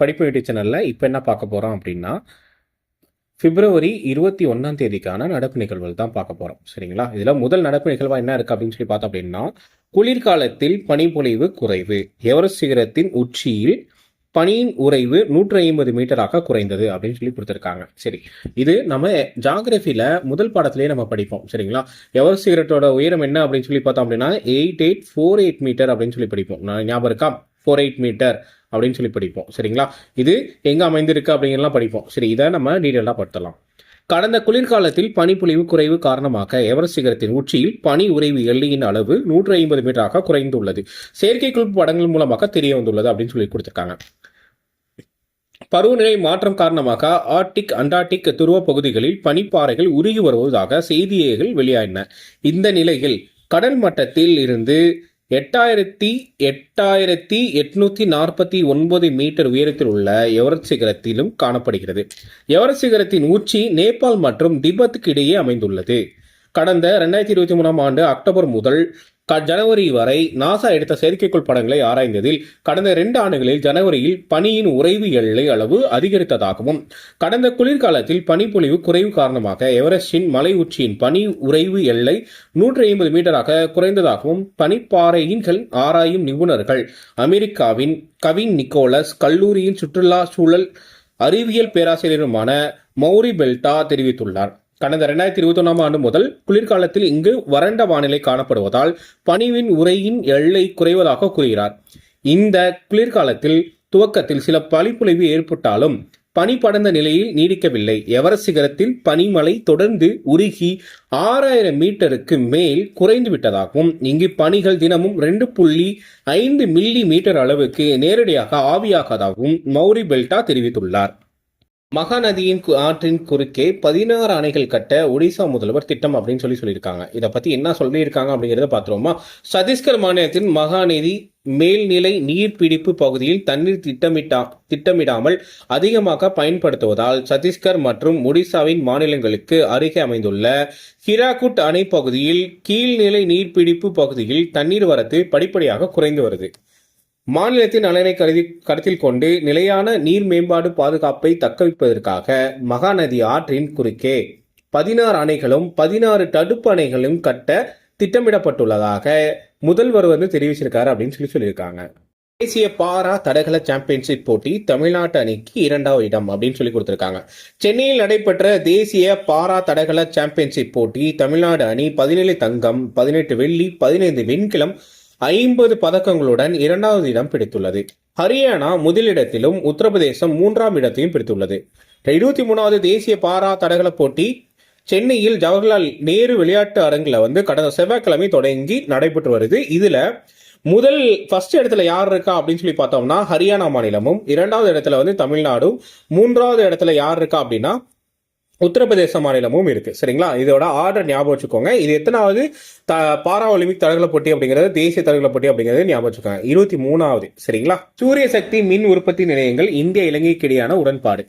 படிப்பு யூடியூப் சேனலில் இப்போ என்ன பார்க்க போகிறோம் அப்படின்னா பிப்ரவரி இருபத்தி ஒன்றாம் தேதிக்கான நடப்பு நிகழ்வுகள் தான் பார்க்க போகிறோம் சரிங்களா? இதில் முதல் நடப்பு நிகழ்வாக என்ன இருக்குது அப்படின்னு சொல்லி பார்த்தோம் அப்படின்னா குளிர்காலத்தில் பனிப்பொழிவு குறைவு. எவரெஸ்ட் சிகரத்தின் உச்சியில் பனியின் உறைவு நூற்றி ஐம்பது மீட்டராக குறைந்தது அப்படின்னு சொல்லி கொடுத்துருக்காங்க. சரி இது நம்ம ஜாகிரபியில் முதல் பாடத்திலேயே நம்ம படிப்போம். சரிங்களா? எவரெஸ்ட் சிகரத்தோட உயரம் என்ன அப்படின்னு சொல்லி பார்த்தோம் அப்படின்னா eight eight four eight metre அப்படின்னு சொல்லி படிப்போம். நான் ஞாபகம் இருக்கா? ஃபோர் எயிட் மீட்டர் அப்படின்னு சொல்லி படிப்போம் சரிங்களா? இது எங்கே அமைந்திருக்கு அப்படிங்கிறலாம் படிப்போம். சரி இதை நம்ம டீட்டெயிலாக படுத்தலாம். கடந்த குளிர்காலத்தில் பனிப்பொழிவு குறைவு காரணமாக எவரெஸ்ட் சிகரத்தின் உச்சியில் பனி உறைவு எல்லையின் அளவு நூற்றி ஐம்பது மீட்டராக குறைந்துள்ளது. செயற்கைக்குழு படங்கள் மூலமாக தெரிய வந்துள்ளது அப்படின்னு சொல்லி கொடுத்துருக்காங்க. பருவநிலை மாற்றம் காரணமாக ஆர்டிக் அண்டார்டிக் துருவ பகுதிகளில் பனிப்பாறைகள் உருகி வருவதாக செய்திகள் வெளியாயின. இந்த நிலையில் கடல் மட்டத்தில் இருந்து எட்டாயிரத்தி எட்டாயிரத்தி எட்நூத்தி நாற்பத்தி ஒன்பது மீட்டர் உயரத்தில் உள்ள எவரஸ்ட் சிகரத்திலும் காணப்படுகிறது. எவரஸ்ட் சிகரத்தின் உச்சி நேபாள் மற்றும் திபெத்துக்கு இடையே அமைந்துள்ளது. கடந்த ரெண்டாயிரத்தி இருபத்தி மூணாம் ஆண்டு அக்டோபர் முதல் ஜனவரி வரை நாசா எடுத்த செயற்கைக்கோள் படங்களை ஆராய்ந்ததில் கடந்த இரண்டு ஆண்டுகளில் ஜனவரியில் பனியின் உறைவு எல்லை அளவு அதிகரித்ததாகவும் கடந்த குளிர்காலத்தில் பனிப்பொழிவு குறைவு காரணமாக எவரெஸ்டின் மலை உச்சியின் பனி உறைவு எல்லை நூற்றி ஐம்பது மீட்டராக குறைந்ததாகவும் பனிப்பாறையின்கள் ஆராயும் நிபுணர்கள் அமெரிக்காவின் கவின் நிக்கோலஸ் கல்லூரியின் சுற்றுலா சூழல் அறிவியல் பேராசிரியருமான மௌரி பெல்டா தெரிவித்துள்ளார். கடந்த இரண்டாயிரத்தி இருபத்தி ஒன்றாம் ஆண்டு முதல் குளிர்காலத்தில் இங்கு வறண்ட வானிலை காணப்படுவதால் பனிவின் உரையின் எல்லை குறைவதாக கூறுகிறார். இந்த குளிர்காலத்தில் துவக்கத்தில் சில பனிப்பொழிவு ஏற்பட்டாலும் பனி படர்ந்த நிலையில் நீடிக்கவில்லை. எவரெஸ்ட் சிகரத்தில் பனிமலை தொடர்ந்து உருகி ஆறாயிரம் மீட்டருக்கு மேல் குறைந்து விட்டதாகவும் இங்கு பனிகள் தினமும் ரெண்டு புள்ளி ஐந்து மில்லி மீட்டர் அளவுக்கு நேரடியாக ஆவியாகாதாகவும் மௌரி பெல்டா தெரிவித்துள்ளார். மகாநதியின் கு- ஆற்றின் குறுக்கே பதினாறு அணைகள் கட்ட ஒடிசா முதல்வர் திட்டம் அப்படின்னு சொல்லி சொல்லியிருக்காங்க. இதை பத்தி என்ன சொல்லியிருக்காங்க அப்படிங்கிறத பார்த்துருவோமா? சத்தீஸ்கர் மாநிலத்தின் மகாநதி மேல்நிலை நீர்பிடிப்பு பகுதியில் தண்ணீர் திட்டமிட்டா திட்டமிடாமல் அதிகமாக பயன்படுத்துவதால் சத்தீஸ்கர் மற்றும் ஒடிசாவின் மாநிலங்களுக்கு அருகே அமைந்துள்ள ஹிராகுட் அணை பகுதியில் கீழ்நிலை நீர்பிடிப்பு பகுதியில் தண்ணீர் வரத்து படிப்படியாக குறைந்து வருது. மாநிலத்தின் நலனை கருதி கருத்தில் கொண்டு நிலையான நீர் மேம்பாடு பாதுகாப்பை தக்கவைப்பதற்காக மகாநதி ஆற்றின் குறுக்கே பதினாறு அணைகளும் பதினாறு தடுப்பு அணைகளும் கட்ட திட்டமிடப்பட்டுள்ளதாக முதல்வர் வந்து தெரிவிச்சிருக்காரு அப்படின்னு சொல்லி சொல்லியிருக்காங்க. தேசிய பாரா தடகள சாம்பியன்ஷிப் போட்டி தமிழ்நாட்டு அணிக்கு இரண்டாவது இடம் அப்படின்னு சொல்லி கொடுத்திருக்காங்க. சென்னையில் நடைபெற்ற தேசிய பாரா தடகள சாம்பியன்ஷிப் போட்டி தமிழ்நாடு அணி பதினேழு தங்கம் பதினெட்டு வெள்ளி பதினைந்து வெண்கலம் ஐம்பது பதக்கங்களுடன் இரண்டாவது இடம் பிடித்துள்ளது. ஹரியானா முதலிடத்திலும் உத்தரப்பிரதேசம் மூன்றாம் இடத்தையும் பிடித்துள்ளது. இருபத்தி மூணாவது தேசிய பாரா தடகள போட்டி சென்னையில் ஜவஹர்லால் நேரு விளையாட்டு அரங்கில் வந்து கடந்த செவ்வாய்க்கிழமை தொடங்கி நடைபெற்று வருது. இதுல முதல் ஃபர்ஸ்ட் இடத்துல யார் இருக்கா அப்படின்னு சொல்லி பார்த்தோம்னா ஹரியானா மாநிலமும் இரண்டாவது இடத்துல வந்து தமிழ்நாடும் மூன்றாவது இடத்துல யார் இருக்கா அப்படின்னா உத்தரப்பிரதேச மாநிலமும் இருக்கு. சரிங்களா? இதோட ஆர்டர் ஞாபகம் வச்சுக்கோங்க. இது எத்தனாவது? த பாரா ஒலிம்பிக் தடகள போட்டி அப்படிங்கிறது தேசிய தடகள போட்டி அப்படிங்கிறது ஞாபகம் வச்சுக்கோங்க. இருபத்தி மூணாவது. சரிங்களா? சூரிய சக்தி மின் உற்பத்தி நிலையங்கள் இந்திய இலங்கைக்கு இடையான உடன்பாடு.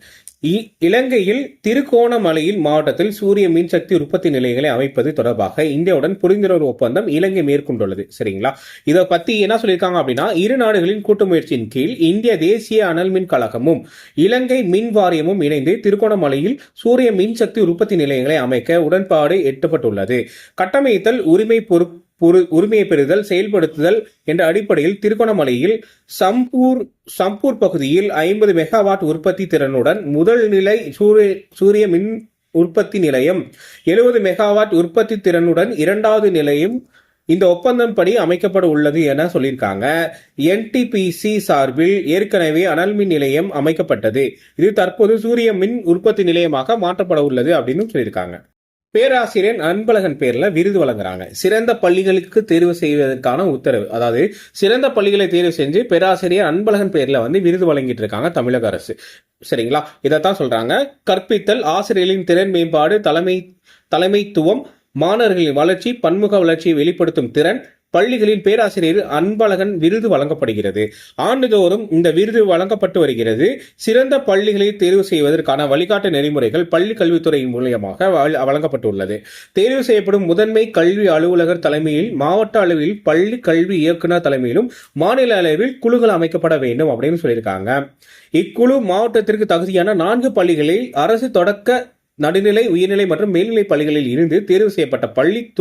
இலங்கையில் திருகோணமலையில் மாவட்டத்தில் சூரிய மின்சக்தி உற்பத்தி நிலையங்களை அமைப்பது தொடர்பாக இந்தியாவுடன் புரிந்துணர்வு ஒப்பந்தம் இலங்கை மேற்கொண்டுள்ளது. சரிங்களா? இதை பத்தி என்ன சொல்லியிருக்காங்க அப்படின்னா இரு நாடுகளின் கூட்டு முயற்சியின் கீழ் இந்திய தேசிய அனல் மின் கழகமும் இலங்கை மின் வாரியமும் இணைந்து திருகோணமலையில் சூரிய மின்சக்தி உற்பத்தி நிலையங்களை அமைக்க உடன்பாடு எட்டப்பட்டுள்ளது. கட்டமைத்தல் உரிமை பொறுப்பு உரிமையை பெறுதல் செயல்படுத்துதல் என்ற அடிப்படையில் திருகோணமலையில் சம்பூர் சம்பூர் பகுதியில் ஐம்பது மெகாவாட் உற்பத்தி திறனுடன் முதல் நிலை சூரிய சூரிய மின் உற்பத்தி நிலையம் எழுபது மெகாவாட் உற்பத்தி திறனுடன் இரண்டாவது நிலையம் இந்த ஒப்பந்தம் படி அமைக்கப்பட உள்ளது என சொல்லியிருக்காங்க. என்டிபிசி சார்பில் ஏற்கனவே அனல் மின் நிலையம் அமைக்கப்பட்டது. இது தற்போது சூரிய மின் உற்பத்தி நிலையமாக மாற்றப்பட உள்ளது அப்படின்னு சொல்லியிருக்காங்க. பேராசிரியர் அன்பழகன் பேர்ல விருது வழங்குறாங்க. சிறந்த பள்ளிகளுக்கு தேர்வு செய்வதற்கான உத்தரவு. அதாவது சிறந்த பள்ளிகளை தேர்வு செஞ்சு பேராசிரியர் அன்பழகன் பேர்ல வந்து விருது வழங்கிட்டு இருக்காங்க தமிழக அரசு. சரிங்களா? இதைத்தான் சொல்றாங்க. கற்பித்தல் ஆசிரியர்களின் திறன் மேம்பாடு தலைமை தலைமைத்துவம் மாணவர்களின் வளர்ச்சி பன்முக வளர்ச்சியை வெளிப்படுத்தும் திறன் பள்ளிகளில் பேராசிரியர் அன்பழகன் விருது வழங்கப்படுகிறது. ஆண்டுதோறும் இந்த விருது வழங்கப்பட்டு வருகிறது. சிறந்த பள்ளிகளை தேர்வு செய்வதற்கான வழிகாட்டு நெறிமுறைகள் பள்ளி கல்வித்துறை மூலியமாக வழ- வழங்கப்பட்டுள்ளது. தேர்வு செய்யப்படும் முதன்மை கல்வி அலுவலகர் தலைமையில் மாவட்ட அளவில் பள்ளி கல்வி இயக்குனர் தலைமையிலும் மாநில அளவில் குழுக்கள் அமைக்கப்பட வேண்டும் அப்படின்னு சொல்லியிருக்காங்க. இக்குழு மாவட்டத்திற்கு தகுதியான நான்கு பள்ளிகளில் அரசு தொடக்க நடுநிலை உயர்நிலை மற்றும் மேல்நிலை பள்ளிகளில் இருந்து தேர்வு செய்யப்பட்ட பள்ளி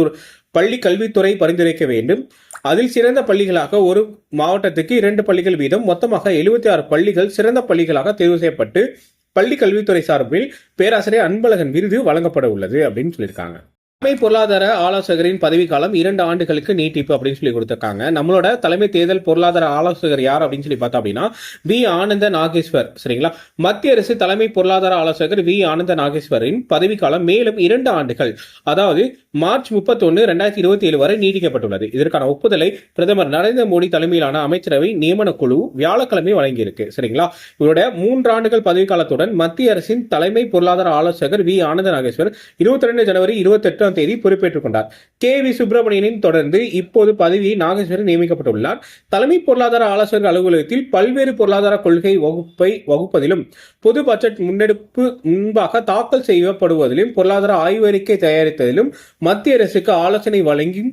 பள்ளி கல்வித்துறை பரிந்துரைக்க வேண்டும். அதில் சிறந்த பள்ளிகளாக ஒரு மாவட்டத்துக்கு இரண்டு பள்ளிகள் வீதம் மொத்தமாக எழுபத்தி ஆறு பள்ளிகள் சிறந்த பள்ளிகளாக தேர்வு செய்யப்பட்டு பள்ளி கல்வித்துறை சார்பில் பேராசிரியர் அன்பழகன் விருது வழங்கப்பட உள்ளது அப்படின்னு சொல்லியிருக்காங்க. தலைமை பொருளாதார ஆலோசகரின் பதவிக்காலம் இரண்டு ஆண்டுகளுக்கு நீட்டிப்பு அப்படின்னு சொல்லி கொடுத்திருக்காங்க. நம்மளோட தலைமை தேர்தல் பொருளாதார ஆலோசகர் யார் அப்படின்னு சொல்லி பார்த்தோம் அப்படின்னா வி ஆனந்த நாகேஸ்வர். சரிங்களா? மத்திய அரசு தலைமை பொருளாதார ஆலோசகர் வி ஆனந்த நாகேஸ்வரின் பதவிக்காலம் மேலும் இரண்டு ஆண்டுகள் அதாவது மார்ச் முப்பத்தொன்று ரெண்டாயிரத்தி இருபத்தி ஏழு வரை நீட்டிக்கப்பட்டுள்ளது. இதற்கான ஒப்புதலை பிரதமர் நரேந்திர மோடி தலைமையிலான அமைச்சரவை நியமன குழு வியாழக்கிழமை வழங்கியிருக்கு. சரிங்களா? இவருடைய மூன்றாண்டுகள் பதவிக்காலத்துடன் மத்திய அரசின் தலைமை பொருளாதார ஆலோசகர் வி ஆனந்த நாகேஸ்வர் இருபத்தி ரெண்டு ஜனவரி இருபத்தி ஒன்பதாம் தேதி பொறுப்பேற்றுக் கொண்டார். கே. வி. சுப்பிரமணியனின் தொடர்ந்து இப்போது பதவியை நாகேஸ்வரன் நியமிக்கப்பட்டுள்ளார். தலைமை பொருளாதார ஆலோசகர் அலுவலகத்தில் பல்வேறு பொருளாதார கொள்கை வகுப்பை வகுப்பதிலும் பொது பட்ஜெட் முன்னெடுப்பு முன்பாக தாக்கல் செய்யப்படுவதிலும் பொருளாதார ஆய்வறிக்கை தயாரித்ததிலும் மத்திய அரசுக்கு ஆலோசனை வழங்கி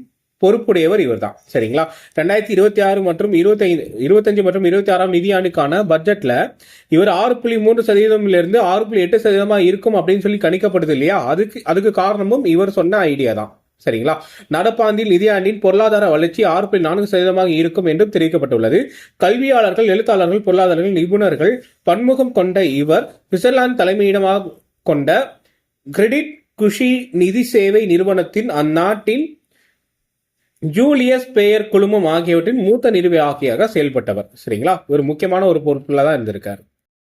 பொறுப்புடையவர் இவர்தான். சரிங்களா? ரெண்டாயிரத்தி இருபத்தி ஆறு மற்றும் இருபத்தைந்து இருபத்தஞ்சு மற்றும் இருபத்தி ஆறாம் நிதியாண்டுக்கான பட்ஜெட்ல இவர் ஆறு புள்ளி மூன்று சதவீதமிலிருந்து ஆறு புள்ளி எட்டு சதவீதமாக இருக்கும் அப்படின்னு சொல்லி கணிக்கப்படுது இல்லையா? அதுக்கு அதுக்கு காரணமும் இவர் சொன்ன ஐடியா தான். சரிங்களா? நடப்பாண்டில் நிதியாண்டின் பொருளாதார வளர்ச்சி ஆறு புள்ளி நான்கு சதவீதமாக இருக்கும் என்றும் தெரிவிக்கப்பட்டுள்ளது. கல்வியாளர்கள் எழுத்தாளர்கள் பொருளாதாரர்கள் நிபுணர்கள் பன்முகம் கொண்ட இவர் சுவிட்சர்லாந்து தலைமையிடமாக கொண்ட கிரெடிட் குஷி நிதி சேவை நிறுவனத்தின் அந்நாட்டின் ஜூலியஸ் பேயர் குழுமம் ஆகியவற்றின் மூத்த நிர்வாகியாக செயல்பட்டவர். சரிங்களா? ஒரு முக்கியமான ஒரு பொருட்களாக தான் இருந்திருக்கார்.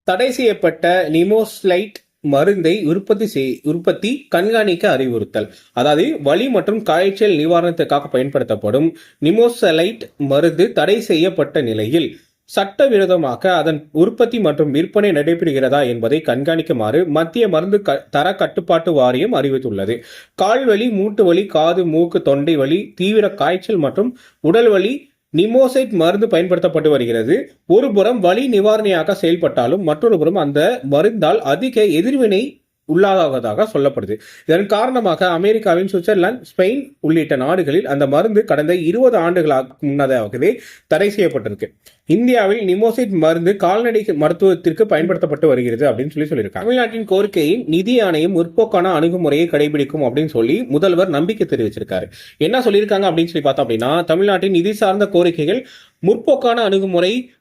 தடை செய்யப்பட்ட நிமோஸ்லைட் மருந்தை உற்பத்தி செய் உற்பத்தி கண்காணிக்க அறிவுறுத்தல். அதாவது வலி மற்றும் காய்ச்சல் நிவாரணத்துக்காக பயன்படுத்தப்படும் நிமோசலைட் மருந்து தடை செய்யப்பட்ட நிலையில் சட்டவிரோதமாக அதன் உற்பத்தி மற்றும் விற்பனை நடைபெறுகிறதா என்பதை கண்காணிக்குமாறு மத்திய மருந்து க- தர கட்டுப்பாட்டு வாரியம் அறிவித்துள்ளது. கால்வலி மூட்டு வலி காது மூக்கு தொண்டை வலி தீவிர காய்ச்சல் மற்றும் உடல் வலி நிமோசைட் மருந்து பயன்படுத்தப்பட்டு வருகிறது. ஒருபுறம் வலி நிவாரணியாக செயல்பட்டாலும் மற்றொரு புறம் அந்த மருந்தால் அதிக எதிர்வினை உள்ளாவதாக சொல்லப்படுது. இதன் காரணமாக அமெரிக்காவின் சுவிட்சர்லாந்து ஸ்பெயின் உள்ளிட்ட நாடுகளில் அந்த மருந்து கடந்த இருபது ஆண்டுகளாக முன்னதாகவே தடை செய்யப்பட்டிருக்கு. இந்தியாவில் நிமோசிட் மருந்து கால்நடை மருத்துவத்திற்கு பயன்படுத்தப்பட்டு வருகிறது அப்படின்னு சொல்லி சொல்லியிருக்காங்க. தமிழ்நாட்டின் கோரிக்கையை நிதி ஆணையம் முற்போக்கான அணுகுமுறையை கடைபிடிக்கும் அப்படின்னு சொல்லி முதல்வர் நம்பிக்கை தெரிவிச்சிருக்காரு. என்ன சொல்லியிருக்காங்க அப்படின்னு சொல்லி பார்த்தோம் அப்படின்னா தமிழ்நாட்டின் நிதி சார்ந்த கோரிக்கைகள் முற்போக்கான அணுகுமுறை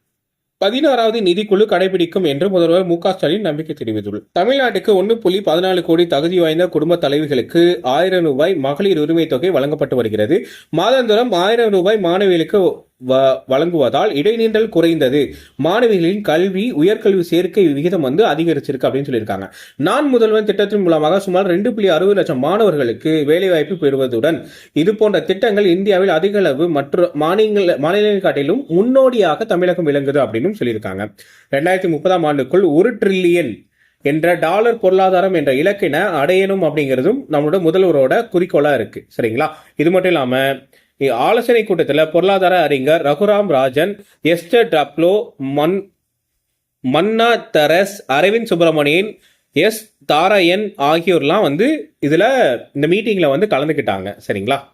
பதினாறாவது நிதிக்குழு கடைபிடிக்கும் என்று முதல்வர் மு க ஸ்டாலின் நம்பிக்கை தெரிவித்துள்ளார். தமிழ்நாட்டுக்கு ஒன்று புள்ளி பதினாலு கோடி தகுதி வாய்ந்த குடும்ப தலைவிகளுக்கு ஆயிரம் ரூபாய் மகளிர் உரிமை தொகை வழங்கப்பட்டு வருகிறது. மாதந்தோறும் ஆயிரம் ரூபாய் மாணவிகளுக்கு வழங்குவதால் இடைநின்றல் குறைந்தது. மாணவிகளின் கல்வி உயர்கல்வி சேர்க்கை விகிதம் வந்து அதிகரிச்சிருக்கு அப்படின்னு சொல்லியிருக்காங்க. நான் முதல்வன் திட்டத்தின் மூலமாக சுமார் ரெண்டு புள்ளி அறுபது லட்சம் மாணவர்களுக்கு வேலைவாய்ப்பு பெறுவதுடன் இது போன்ற திட்டங்கள் இந்தியாவில் அதிக அளவு மற்ற மாநில மாநிலங்கள் காட்டிலும் முன்னோடியாக தமிழகம் விளங்குது அப்படின்னு சொல்லியிருக்காங்க. ரெண்டாயிரத்தி முப்பதாம் ஆண்டுக்குள் ஒரு ட்ரில்லியன் என்ற டாலர் பொருளாதாரம் என்ற இலக்கினை அடையணும் அப்படிங்கிறதும் நம்மளோட முதல்வரோட குறிக்கோளாக இருக்கு. சரிங்களா? இது மட்டும் இல்லாமல் ஆலோசனை கூட்டத்தில் பொருளாதார அறிஞர் ரகுராம் ராஜன் எஸ்டர் டப்ளோ மன் மன்னா தரஸ் அரவிந்த் சுப்பிரமணியன் எஸ் தாராயன் ஆகியோர்லாம் வந்து இதில் இந்த மீட்டிங்கில் வந்து கலந்துக்கிட்டாங்க. சரிங்களா?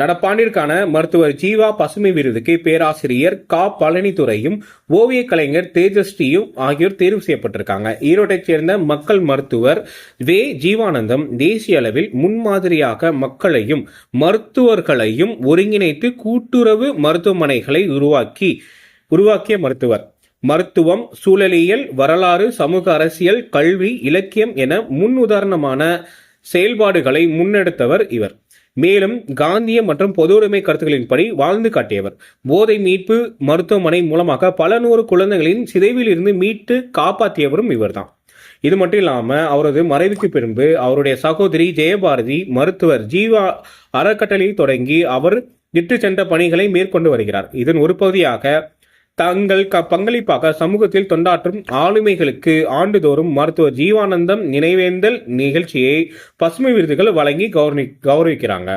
நடப்பாண்டிற்கான மருத்துவர் ஜீவா பசுமை விருதுக்கு பேராசிரியர் கா. பழனித்துறையும் ஓவிய கலைஞர் தேஜஸ்ரீயும் ஆகியோர் தேர்வு செய்யப்பட்டிருக்காங்க. ஈரோட்டைச் சேர்ந்த மக்கள் மருத்துவர் வே. ஜீவானந்தம் தேசிய அளவில் முன்மாதிரியாக மக்களையும் மருத்துவர்களையும் ஒருங்கிணைத்து கூட்டுறவு மருத்துவமனைகளை உருவாக்கி உருவாக்கிய மருத்துவர். மருத்துவம் சூழலியல் வரலாறு சமூக அரசியல் கல்வி இலக்கியம் என முன் உதாரணமான செயல்பாடுகளை முன்னெடுத்தவர் இவர். மேலும் காந்திய மற்றும் பொதுவுடைமை கருத்துக்களின்படி வாழ்ந்து காட்டியவர். போதை மீட்பு மருத்துவமனை மூலமாக பல நூறு குழந்தைகளின் சிதைவில் இருந்து மீட்டு காப்பாற்றியவரும் இவர்தான். இது மட்டும் இல்லாமல் அவரது மறைவுக்கு பின்பு அவருடைய சகோதரி ஜெயபாரதி மருத்துவர் ஜீவா அறக்கட்டளை தொடங்கி அவர் இட்டு சென்ற பணிகளை மேற்கொண்டு வருகிறார். இதன் ஒரு பகுதியாக தங்கள் க பங்களிப்பாக சமூகத்தில் தொண்டாற்றும் ஆளுமைகளுக்கு ஆண்டுதோறும் மருத்துவர் ஜீவானந்தம் நினைவேந்தல் நிகழ்ச்சியை பசுமை விருதுகள் வழங்கி கௌரவி கௌரவிக்கிறாங்க.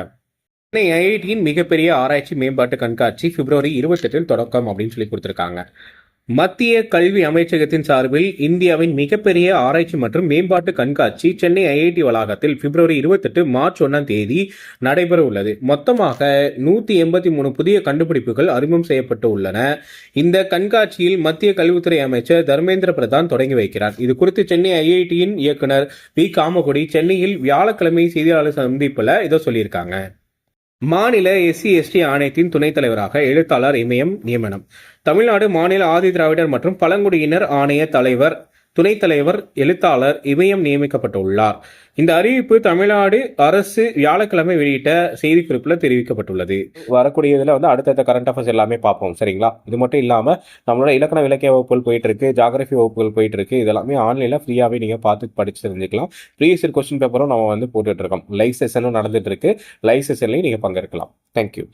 சென்னை ஐஐடியின் மிகப்பெரிய ஆராய்ச்சி மேம்பாட்டு கண்காட்சி பிப்ரவரி இருபத்தெட்டில் தொடக்கம் அப்படின்னு சொல்லி கொடுத்துருக்காங்க. மத்திய கல்வி அமைச்சகத்தின் சார்பில் இந்தியாவின் மிகப்பெரிய ஆராய்ச்சி மற்றும் மேம்பாட்டு கண்காட்சி சென்னை ஐஐடி வளாகத்தில் பிப்ரவரி இருபத்தெட்டு மார்ச் ஒன்றாம் தேதி நடைபெற உள்ளது. மொத்தமாக நூற்றி எண்பத்தி மூணு புதிய கண்டுபிடிப்புகள் அறிமுகம் செய்யப்பட்டு உள்ளன. இந்த கண்காட்சியில் மத்திய கல்வித்துறை அமைச்சர் தர்மேந்திர பிரதான் தொடங்கி வைக்கிறார். இது குறித்து சென்னை ஐஐடியின் இயக்குனர் வி. காமகுடி சென்னையில் வியாழக்கிழமை செய்தியாளர் சந்திப்பில் இதை சொல்லியிருக்காங்க. மாநில எஸ்சி எஸ்டி ஆணையத்தின் துணைத் தலைவராக எழுத்தாளர் இமயம் நியமனம். தமிழ்நாடு மாநில ஆதி திராவிடர் மற்றும் பழங்குடியினர் ஆணைய தலைவர் துணைத் தலைவர் எழுத்தாளர் இமயம் நியமிக்கப்பட்டுள்ளார். இந்த அறிவிப்பு தமிழ்நாடு அரசு வியாழக்கிழமை வெளியிட்ட செய்திக்குறிப்பில் தெரிவிக்கப்பட்டுள்ளது. வரக்கூடிய இதில் வந்து அடுத்தடுத்த கரண்ட் அஃபேர்ஸ் எல்லாமே பார்ப்போம். சரிங்களா? இது மட்டும் இல்லாமல் நம்மளோட இலக்கண இலக்கிய வகுப்புகள் போயிட்டு இருக்கு ஜாகிரபி வகுப்புகள் போயிட்டு இருக்கு இதெல்லாமே ஆன்லைனில் ஃப்ரீயாகவே நீங்கள் பார்த்து படித்து தெரிஞ்சுக்கலாம். ப்ரீவியஸ் கொஸ்டின் பேப்பரும் நம்ம வந்து போட்டுட்டு இருக்கோம். லைவ் செஷனும் நடந்துட்டு இருக்கு. லைவ் செஷன்லையும் நீங்கள் பங்கேற்கலாம் தேங்க்யூ